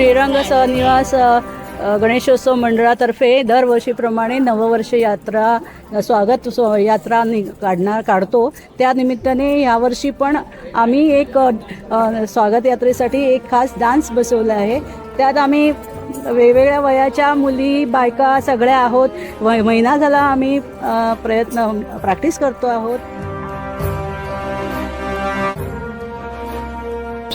श्रीरंग सहनिवास गणेशोत्सव मंडळातर्फे दरवर्षीप्रमाणे नववर्ष यात्रा स्वागत सो यात्रा नि काढणार काढतो. त्यानिमित्ताने यावर्षी पण आम्ही एक स्वागत यात्रेसाठी एक खास डान्स बसवला आहे. त्यात आम्ही वेगवेगळ्या वयाच्या मुली बायका सगळ्या आहोत. व महिना झाला आम्ही प्रयत्न प्रॅक्टिस करतो आहोत.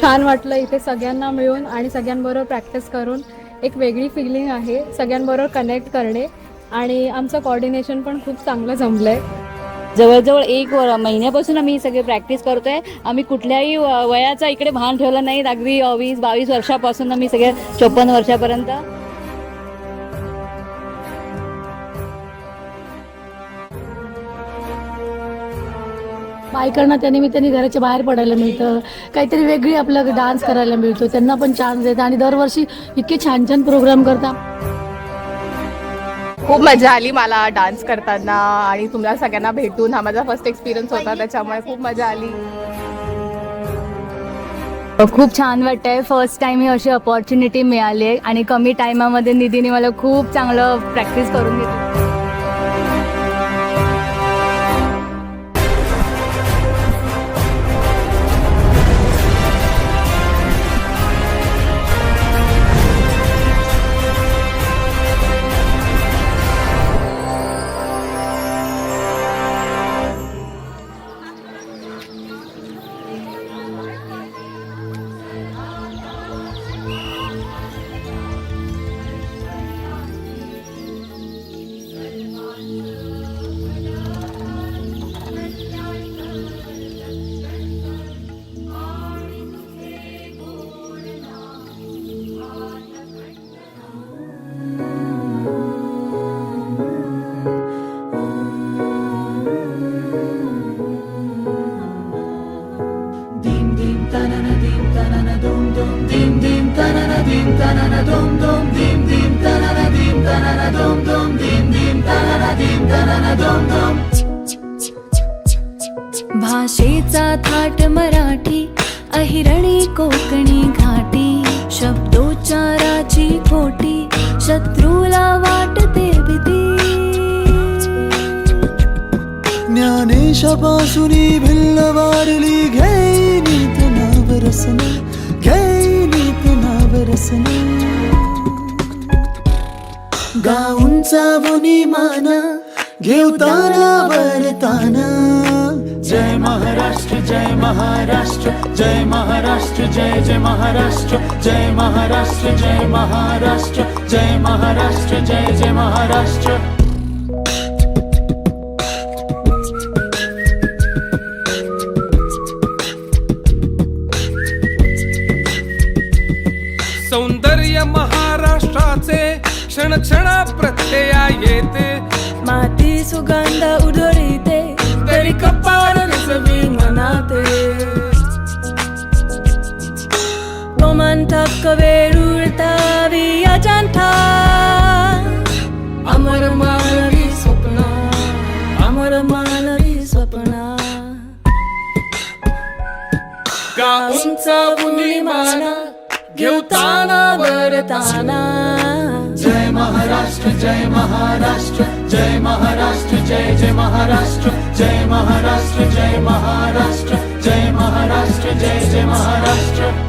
छान वाटलं इथे सगळ्यांना मिळून आणि सगळ्यांबरोबर प्रॅक्टिस करून. एक वेगळी फिलिंग आहे सगळ्यांबरोबर कनेक्ट करणे. आणि आमचं कॉर्डिनेशन पण खूप चांगलं जमलं आहे जवळजवळ एक वर महिन्यापासून आम्ही सगळे प्रॅक्टिस करतोय. आम्ही कुठल्याही व- वयाचा इकडे भान ठेवलं नाही. अगदी वीस बावीस वर्षापासून आम्ही सगळ्या चोपन्न वर्षापर्यंत. बायकांना त्या निमित्ताने घराच्या बाहेर पडायला मिळतं. काहीतरी वेगळी आपलं डान्स करायला मिळतो. त्यांना पण चान्स देतात आणि दरवर्षी इतके छान छान प्रोग्राम करतात. खूप मजा आली मला डान्स करताना आणि तुम्हाला सगळ्यांना भेटून. हा माझा फर्स्ट एक्सपिरियन्स होता त्याच्यामुळे खूप मजा आली. खूप छान वाटतंय. फर्स्ट टाइम ही अशी अपॉर्च्युनिटी मिळाली आहे आणि कमी टायमामध्ये निधीने मला खूप चांगलं प्रॅक्टिस करून घेतली भाषेचा थाट मराठी अहिरणी कोकणी घाटी शब्दोच्चाराची खोटी शत्रूला वाटते भीती. ज्ञानेशापासुनी भिल्ल वारली घेईनी रसन. पुन्हा रसन. गाऊंचा मुनी माना घेवताना वरताना जय महाराष्ट्र जय महाराष्ट्र जय महाराष्ट्र जय जय महाराष्ट्र जय महाराष्ट्र जय महाराष्ट्र जय महाराष्ट्र जय जय महाराष्ट्र. सौंदर्य महाराष्ट्राचे क्षण क्षणा प्रत्यया येते. माती सुगंध उधळीते तरी कपाळ रचवी मनाते. रोमांचक वेळुळतावी अजांठा अमर मानवी स्वप्न अमर मानवी स्वप्न. गाऊंचा बुनी माना घेऊताना वरताना जय महाराष्ट्र जय महाराष्ट्र जय महाराष्ट्र जय जय महाराष्ट्र जय महाराष्ट्र जय महाराष्ट्र जय महाराष्ट्र जय जय महाराष्ट्र.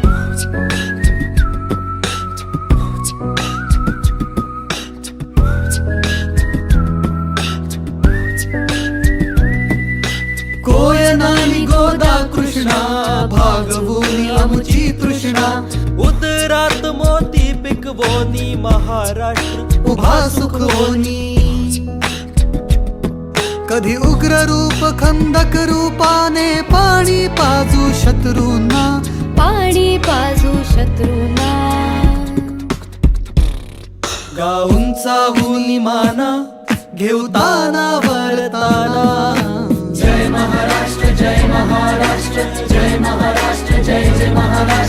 कृष्णा भागवूनी आमची तृष्णा. उदरात मोती पिकवोनी महाराष्ट्र उभा सुखवनी. कधी उग्र रूप खंदक रूपाने पाणी पाजू शत्रूंना. पाणी पाजू शत्रूना. गाऊंचा हुनी माना घेवताना वरताना